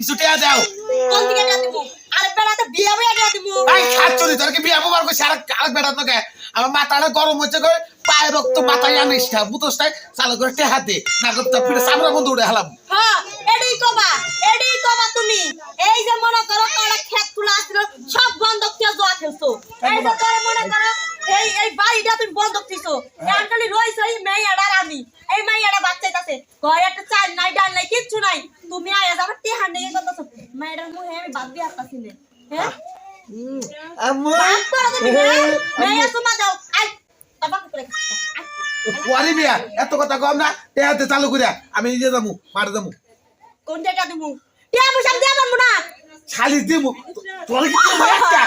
কিছু টেয়া দাও। কোন দিকে দিয়া দিমু আরে বেড়াতে বিয়া বিয়া দিয়া দিমু আই খাচ্ছনি তোর কি বিয়া বার করছে আর আরেক বেটা তোকে। আমার মাথাটা গরম হচ্ছে করে পায়ে রক্ত মাথায় আনিস না বুতোসটাই চালু করে টেহা দে। না করতে পিঠে সামরা বন্ধু উঠে হালাম। হ্যাঁ এডি কবা এডি কবা তুমি। এই যে মনে করো কারা খেত তুলা আসছিল সব জোয়া খেলছো। এই যে তোরে মনে করো এই এই বাড়িটা তুমি বন্ধক দিছো। এখন খালি রইছো এই মেয়েটা আর আমি। এই মেয়েটা বাচ্চাইতাছে। ঘরে একটা চাল নাই ডাল নাই কিচ্ছু নাই। তুমি আয়া যাবে টেহা নেই করতেছো মেয়েটার মুখে আমি বাদ দিয়ে না হ্যাঁ আম্মু বাদ করো তুমি হ্যাঁ? মেয়ে দাও আই বাবা করে ওয়ারি বিয়া এত কথা কম না টেহা দে চালু করে আমি নিজে যাব মারে যাব কোন জায়গা দিমু টিয়া পয়সা দিয়ে পারব না খালি দিমু তোর কি তো একটা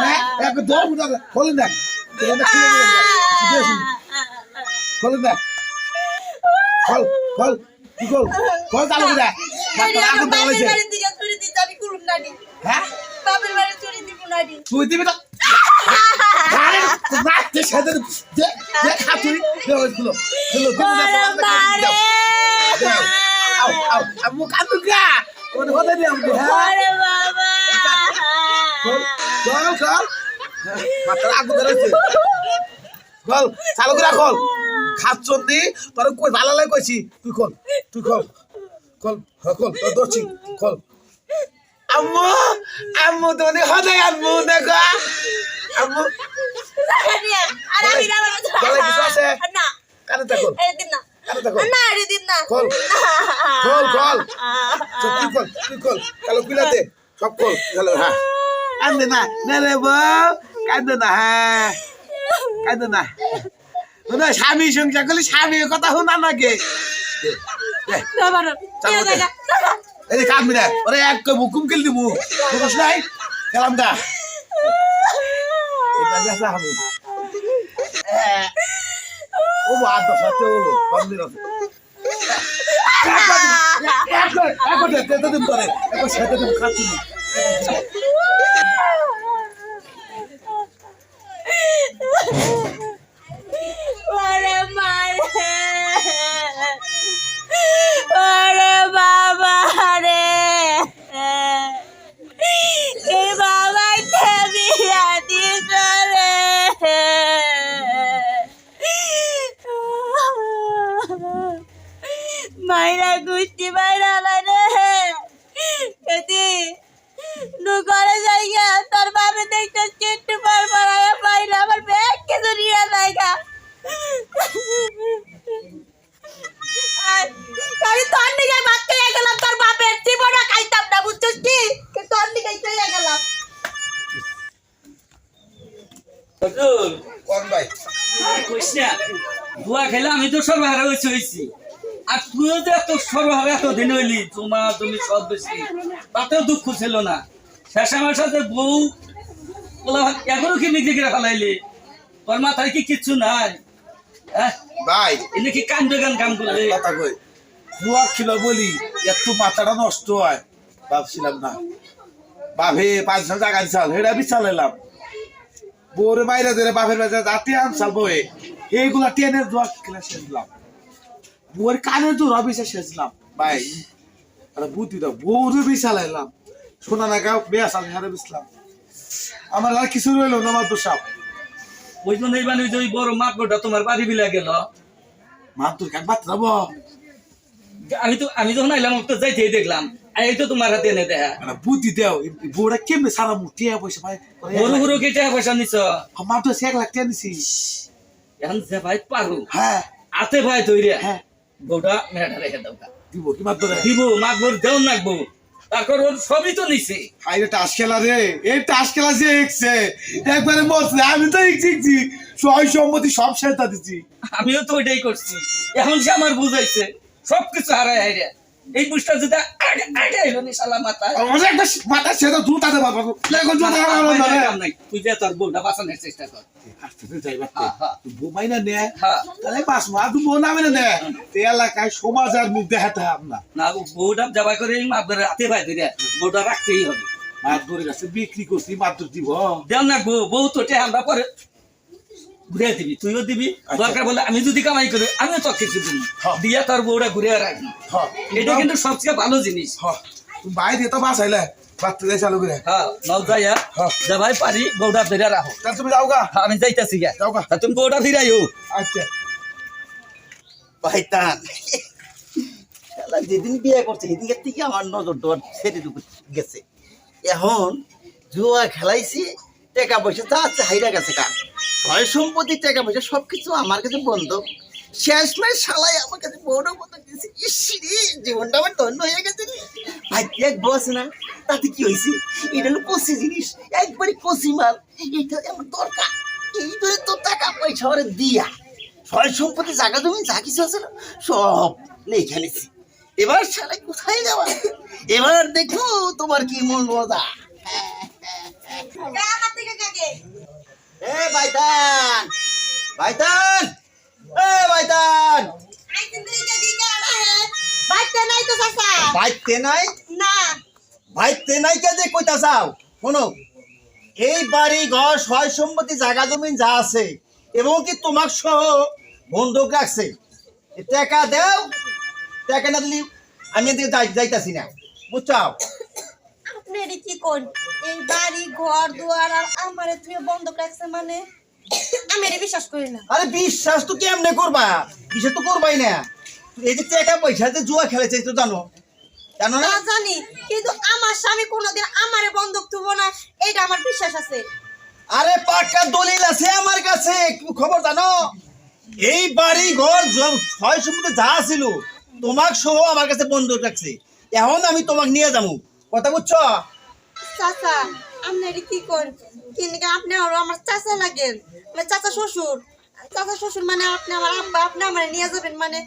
হ্যাঁ এক দম না খোলে না খোলে না খোল খোল কি খোল খোল চালু করে আগুন কুলুম নাডি হ্যাঁ? বাপের বাড়ি চুরি দিব নাডি তুই দিবি তো। চালু করে খোল খাচ্ছন দি তোর কই ভালো লাগে কইছি? তুই খোল তুই খোল খোল হ্যাঁ খোল তোর দর্ছি খোল। আম্মু আম্মু তুমি হতে আম্মু দেখো। আম্মু। আরে আমি না কিছু আছে? না। কানে দেখো। দিন না। না এই দিন না। খোল। খোল খোল। তুই খোল তুই খোল। কালো পিলাতে সব খোল কালো হ্যাঁ। কান্দে না না রে বউ। কান্দে না হ্যাঁ। কান্দে না। না স্বামী সংসার করলে স্বামীর কথা শোনা নাকি এই না ওরে এক হুকুম কেল দিবু বুঝছ নাই গেলাম গা এটা ও বাদ দাও সাথে ও আছে খেলে আমি তো সর্বহারা হয়েছি হয়েছি আর তুইও যে এত সর্বহারা এত দিন হইলি তোমা তুমি সব বেশি তাতেও দুঃখ ছিল না। শেষ আমার সাথে বউ এখনও কি নিজে গিয়ে ফেলাইলি তোর মাথায় কি কিচ্ছু নাই? হ্যাঁ? ভাই। এনে কি গান কাম জুয়া ছিল বলি এত মাথাটা নষ্ট হয় ভাবছিলাম না। বাপে পাঁচ এলাম। বউরে বাইরে ধরে বাপের বাজার রাতে আনসাল বয়ে এইগুলা টেনে জুয়া খেলা শেষলাম বউয়ের কানে তো রবিসে শেষলাম ভাই আরে বুদ্ধি দাও বউরে বিছাল এলাম শোনা না গাও বেয়া সাল হারে বিছলাম। আমার আর কিছু রইল না আমার দোষাপ ওই জন্য এইবার ওই যে ওই বড় মাকড়টা তোমার বাড়ি বিলা গেল। মা তোর কাক বাত যাব আমি তো আমি যখন আইলাম তো যাইতেই দেখলাম। এই তো তোমার হাতে এনে দেখা মানে বুদ্ধি দেও বউরা কেমনে সারা মুখ টিয়া পয়সা পায় বড় বড় কেটে পয়সা নিছ? আমার তো সে এক লাখ টাকা নিছি। এখন যে ভাই পারো হ্যাঁ। আতে ভাই তৈরি হ্যাঁ। বউটা মেয়েটা রেখে দাও দিব কি মাত্র দিব দেও তারপর ওর সবই তো নিছে। হাই রে টাস খেলা রে এই টাস খেলা যে এক্সে একবারে মরছে আমি তো এক শিখছি সয় সম্মতি সব সেটা দিছি। আমিও তো ওইটাই করছি। এখন সে আমার বুঝাইছে সবকিছু হারাই হাইরে। এই বুঝটা যদি আগে আগে আইলো নি শালা মাথায়। আমার একটা মাথা সেটা দু তাতে বাবা লেগো জোড়া আমার আমার ধরে কাম নাই। তুই যে তোর বউটা বাঁচানোর চেষ্টা কর। আসতে যাই বাচ্চা হ্যাঁ, হ্যাঁ। বউ নে। হ্যাঁ। তাহলে পাস মা তুই বউ নামে না নে। তে এলাকায় সমাজ আর মুখ দেখাতে হবে না। না ও বউটা যাবাই করে এই মাগবর ভাই ধরে বউটা রাখতেই হবে। মাছ ধরে গেছে বিক্রি করছি মাত্র দিব। দেও নাকবো বউ তো টে আমরা পরে ঘুরে দিবি তুইও দিবি। আচ্ছা। দরকার বলে আমি যদি কামাই করি আমিও তো কিছু দিবি। দিয়া তোর বউটা ঘুরে রাখবি। এটা কিন্তু সবচেয়ে ভালো জিনিস। তুমি বাইরে তো চালু করে। হ্যাঁ নল যাইয়া। যা ভাই পারি বউটা ধরে রাখো। তাহলে তুমি যাও গা। হ্যাঁ, আমি যাইতাছি গা যাও গা। তা তুমি বউটা ফিরাইও আচ্ছা। যেদিন বিয়ে করছে সেদিনকে থেকে আমার নজর দেওয়ার ছেড়ে দিতে গেছে। এখন জুয়া খেলাইছি টাকা পয়সা যা আছে হাইরা গেছে কা ছয় সম্পত্তি টাকা পয়সা সব কিছু আমার কাছে বন্ধ শেষ মাস শালাই আমার কাছে বড় মতো দিয়েছে। ইসিরে জীবনটা আমার ধন্য হয়ে গেছে রে। ভাই এক বস না তাতে কি হয়েছে? এটা হলো কষি জিনিস একবারে কষি মাল। এটা আমার দরকার। এই জন্য তো টাকা পয়সা ওরে দিয়া। ছয় সম্পত্তি জায়গা জমি যা কিছু আছে না, সব লেখা নিছি। এবার শালাই কোথায় যাওয়া? এবার দেখো তোমার কি মন মজা। এ বাইতান বাইতান এ বাইতান। বাইতে নাই না। বাইতে নাই কে যে কইতা চাও? শোনো এই বাড়ি ঘর সয় সম্পত্তি জায়গা জমি যা আছে এবং কি তোমার সহ বন্ধক রাখছে। টাকা দেও টাকা না দিলি আমি যাইতাছি না। বুঝছাও? আপনি এটি কি কোন এই বাড়ি ঘর দুয়ার আর আমারে তুমি বন্ধক রাখছে মানে? আমি এটি বিশ্বাস করি না। আরে বিশ্বাস তো কেমনে করবা? বিশ্বাস তো করবাই না। এই যে টাকা পয়সা যে জুয়া খেলেছে তো জানো। জানো না? জানি কিন্তু আমার স্বামী কোনোদিন আমারে বন্ধক থুবো না এটা আমার বিশ্বাস আছে। আরে পাক্কা দলিল আছে আমার কাছে কি খবর জানো? এই বাড়ি ঘর ছয় সম্পত্তি যা ছিল তোমাক সহ আমার কাছে বন্ধ রাখছে। এখন আমি তোমাক নিয়ে যাব। কথা বুঝছ? চাচা আপনি এটি কি কোন কিন্তু আপনি আরও আমার চাচা লাগেন? মানে চাচা শ্বশুর। চাচা শ্বশুর মানে আপনি আমার আব্বা আপনি আমার নিয়ে যাবেন মানে।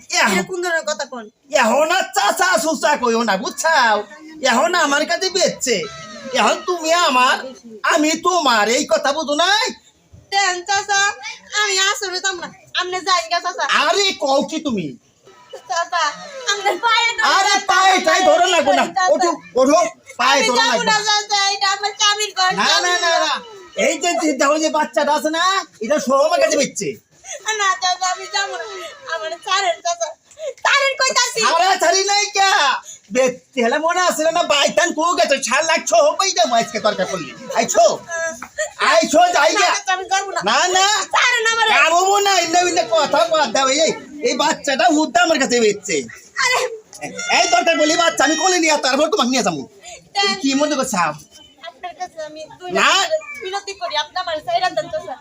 কোন ধরনের কথা কোন? এখন আর চাচা সুচা কইও না বুঝছাও? এখন আমার কাছে বেচছে। এখন তুমি আমার আমি তোমার এই কথা বুঝো নাই? দেন চাচা আমি আসলে তো না। আপনি যাই চাচা। আরে কও কি তুমি? আরে পায়ে টাই ধরে না। চাচা। ওঠো ওঠো পায়ে ধরে না না। না না না না। এই যে যে যে বাচ্চাটা আছে না এটা সব কাছে বেচছে না চাচা আমি যাব আমার চারের চাচা চারের কইতাছি। সারা ছাড়ি নাই কে? বেচতে হলে মনে আছে না বাইতান কো গেছে? ছাড় লাগছো হই দে মাইসকে তরকার করলি? আইছো আইছো যাই না, না না। না না। ইন্না ইন্না কথা এই। এই বাচ্চাটা হুদ্দা আমার কাছে বেচছে। আরে। এই দরকার বলি বাচ্চা আমি কোলে নিয়ে তারপর তোমাকে নিয়ে যাব। কি মনে করছ? না। বিনতি করি আপনি আমার সাইরান দেন তো স্যার।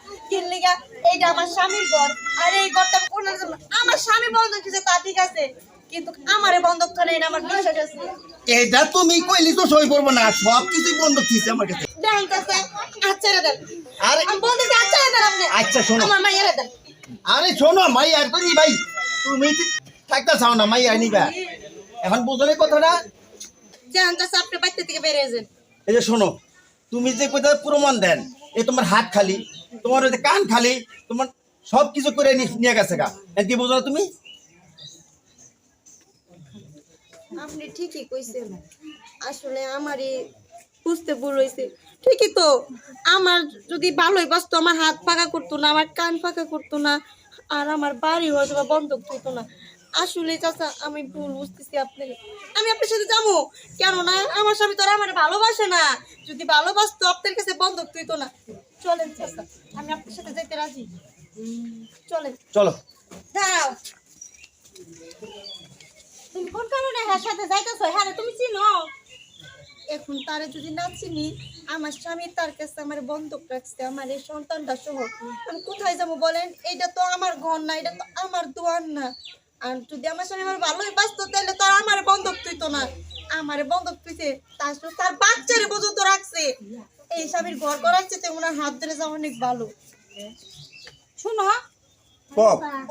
এইটা আমার স্বামীর ঘর। আর এই ঘরটা কোন আমার স্বামী তা ঠিক আছে। কিন্তু আমারে বন্ধক করে এটা আমার বিশ্বাস আছে। এটা তুমি কইলি তো সই করব না সব আমার কাছে। দেন তো আচ্ছা রে দেন। আরে আমি আচ্ছা রে দেন আপনি। আচ্ছা, শোনো। আমার মাইয়ারে দেন। আরে শোনো মাই আর করি ভাই। তুমি থাকতে চাও না মাই আর নিবা। এখন বুঝলে কথাটা? দেন তো আপনি বাইতে থেকে বেরিয়ে যান। এই যে শোনো তুমি যে কোথা প্রমাণ দেন এই তোমার হাত খালি তোমার ওই যে কান খালি তোমার সব কিছু করে নিয়ে গেছে গা। কি বুঝলো তুমি? আপনি ঠিকই কইছেন। আসলে আমারই বুঝতে ভুল হয়েছে ঠিকই তো। আমার যদি ভালোই বাসতো আমার হাত ফাঁকা করতো না আমার কান ফাঁকা করতো না আর আমার বাড়ি হয়তো বা বন্ধক হইতো না। আসলে চাচা আমি ভুল বুঝতেছি আপনাকে। আমি আপনার সাথে যাব। কেননা আমার স্বামী তো আর আমার ভালোবাসে না। যদি ভালোবাসতো আপনার কাছে বন্ধক তুইতো না। চলেন চাচা আমি আপনার সাথে যেতে রাজি। চলেন। চলো। দাঁড়াও। তুমি কোন কারণে হ্যাঁ সাথে যাইতেছো? হ্যাঁ তুমি চিনো। এখন তারে যদি না চিনি আমার স্বামী তার কাছে আমার বন্ধক রাখছে আমার এই সন্তানটা সহ। আমি কোথায় যাব বলেন? এটা তো আমার ঘর না এটা তো আমার দোয়ার না। আর যদি আমার স্বামী আমার ভালোই বাঁচতো তাহলে তো আমার বন্ধক তুইতো না। আমার বন্ধক তুইছে তার তার বাচ্চারে পর্যন্ত রাখছে। এই স্বামীর ঘর করাচ্ছে তো ওনার হাত ধরে যাওয়া অনেক ভালো। শুনো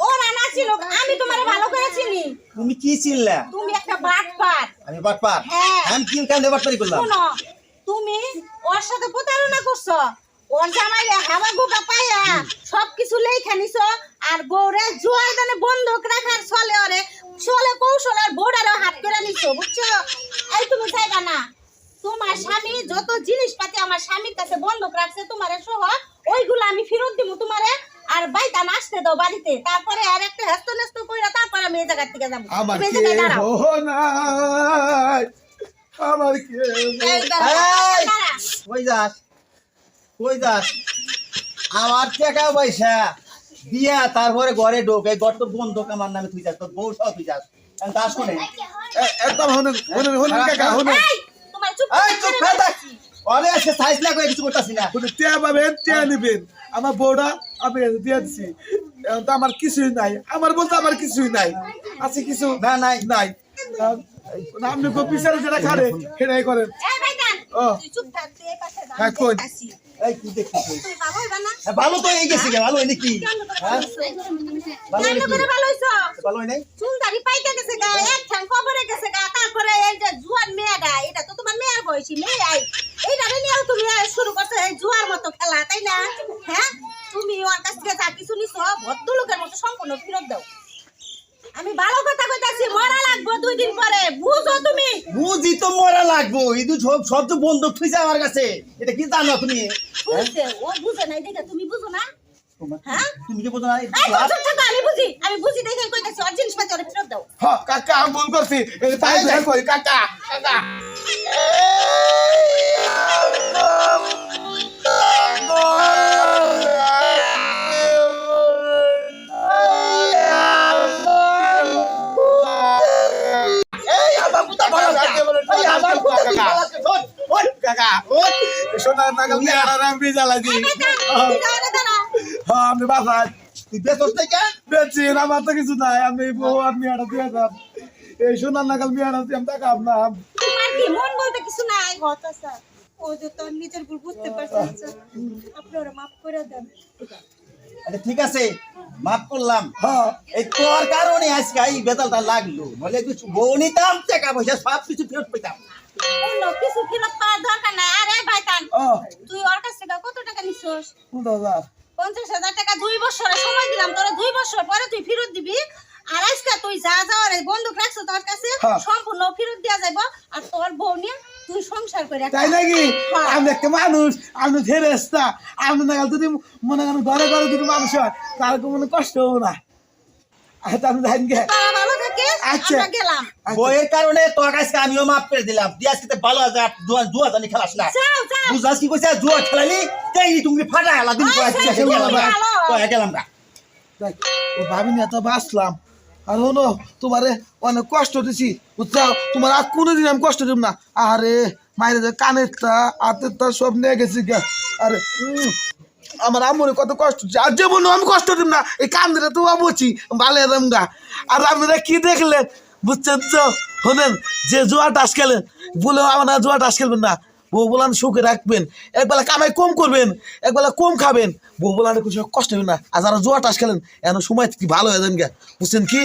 ও রানা ছিল আমি তোমারে ভালো করে চিনি। তুমি কি চিনলা? তুমি একটা বাটপার আমি বাটপার। হ্যাঁ। আমি কি কান্দে বাটপারি করলাম। শোনো তুমি ওর সাথে প্রতারণা করছ। ওর জামাই হাওয়া গোটা পাইয়া সবকিছু লেখা নিছো আর বউরে জোয়ার দানে বন্ধক রাখার চলে ওরে চলে কৌশল আর বউরারে হাত করে নিছো বুঝছ? এই তুমি চাইবা না। তোমার স্বামী যত জিনিসপাতি আমার স্বামীর কাছে বন্ধক রাখছে তোমারে সহ ওইগুলো আমি ফেরত দিব তোমারে। আর বাইতান আসতে দাও বাড়িতে তারপরে আর একটা হেস্ত নেস্ত কইরা তারপরে আমি এই জায়গা থেকে যাব। আমার এই জায়গায় দাঁড়াও। নাই। আমার কে এই দাঁড়াও, এই! দাঁড়াও। কই যাস? কই যাস? আমার টাকা পয়সা। দিয়া তারপরে ঘরে ঢোক। এই ঘর তো বন্ধক আমার নামে তুই যাস তোর বউ সহ তুই যাস। দাস কোনে একদম হনুন হনুন হনুন কাকা হনুন। তোমার চুপ চুপ করে করে থাক অরে আজকে সাইজ না করে কিছু করতাছি না। টিয়া পাবেন টিয়া নিবেন। আমার বউটা আমি দিয়ে দিছি। তো আমার কিছুই নাই। আমার বলতে আমার কিছুই নাই। আছে কিছু? না নাই। নাই। আপনি বিচারে যেটা খারে সেটাই করেন। ও। তুই চুপ থাক, তুই এই পাশে দাঁড়া, হ্যাঁ, ভালো? হ্যাঁ, ভালো তো এই গেছে ভালো হয়নি কি কেন করে হ্যাঁ? ভালো হইছো? ভালো হয়নি কি করে ভালো হইছো? ভালো হয় নাই? চুল দাড়ি পাইতে গেছে এক ঠ্যাং কবরে গেছে গা, তারপরে এই যে জুয়ান মেয়েটা, এটা তো তোমার মেয়ের বয়সী মেয়ে আই। এইটারে নিয়েও তুমি এই শুরু করছ এই জুয়ার মতো খেলা, তাই না? হ্যাঁ? তুমি ওর কাছ থেকে যা কিছু নিছো, ভদ্রলোকের মতো সম্পূর্ণ ফেরত দাও। আমি ভালো কথা কইতাছি মরা লাগবো দুই দিন পরে বুঝো তুমি বুঝি তো মরা লাগবো ইদু সব তো বন্ধক থুইছে আমার কাছে। এটা কি জানো তুমি? ও বুঝে নাই দেখে তুমি বুঝো না? হ্যাঁ? তুমি কি বোঝো না? আমি বুঝি আমি বুঝি দেখে কইতাছি ওর জিনিসপাতি ওরে ফেরত দাও। হ কাকা আমি ভুল করছি। তাই কাকা কাকা। সোনার হ্যাঁ আমি তুই নাই বেচি আমার তো কিছু নাই। আমি বউ আর মেয়ারা দিয়ে যাম। এই সোনার নাগাল মেয়ারা দিয়ে আমি টাকা আপনার মন বলতে কিছু নাই? ও যে তোর নিজের ভুল বুঝতে পারছে আপনি ওরা মাফ করে দেন। আচ্ছা, ঠিক আছে। মাফ করলাম। হ্যাঁ। এই তোর কারণে আজকে এই বেতালটা লাগল। বলে তুই বউ নিতাম টাকা পয়সা সব কিছু ফেরত পেতাম। কিছু ফেরত পাওয়ার দরকার নাই। আরে ভাইতান ও। তুই ওর কাছ থেকে কত টাকা নিছস? পঞ্চাশ হাজার টাকা দুই বছরের সময় দিলাম। তোরা দুই বছর পরে তুই ফেরত দিবি। আর আজকে তুই যা যাওয়ার এই বন্দুক রাখছো তোর কাছে হ্যাঁ। সম্পূর্ণ ফেরত দেওয়া যাইব। আর তোর বউ নিয়ে তুই সংসার করে তাই নাকি। আমি একটা মানুষ আমি ফেরেস্তা আমি নাগাল যদি মনে করেন ঘরে ঘরে যদি মানুষ হয় তার কোনো মনে কষ্ট হব না। আচ্ছা আমি জানি গে। তারা ভালো থাকে আচ্ছা। গেলাম। বইয়ের কারণে তোর কাছে আমিও মাফ করে দিলাম। দিয়ে আজকে তো ভালো আছে জুয়া জুয়া জানি খেলাস না। যাও যাও বুঝাস কি কইছে? জুয়া খেলালি তাই তুমি ফাটা হেলা দিন আচ্ছা, গেলাম। না। না এত বাঁচলাম। আর হলো তোমারে অনেক কষ্ট দিছি বুঝছ তোমার আর কোনোদিন আমি কষ্ট দিব না। আরে মায়ের যে কানের তা হাতের তা সব নিয়ে গেছি গে। আরে আমার আমরে কত কষ্ট আর যে বলল আমি কষ্ট দিব না। এই কান্দরে তো অবচি ভালো এরম গা। আর আপনারা কি দেখলেন? বুঝছেন তো? শোনেন, যে জোয়া টাস খেলেন বলে আমার জোয়া টাস খেলবেন না। বউ বলান সুখে রাখবেন, একবেলা কামাই কম করবেন, একবেলা কম খাবেন। বউ বলান কিছু কষ্ট হবে না, আর যারা জোয়া টাস খেলেন, এখন সময় কি ভালো হয়ে যান গা? বুঝছেন কি?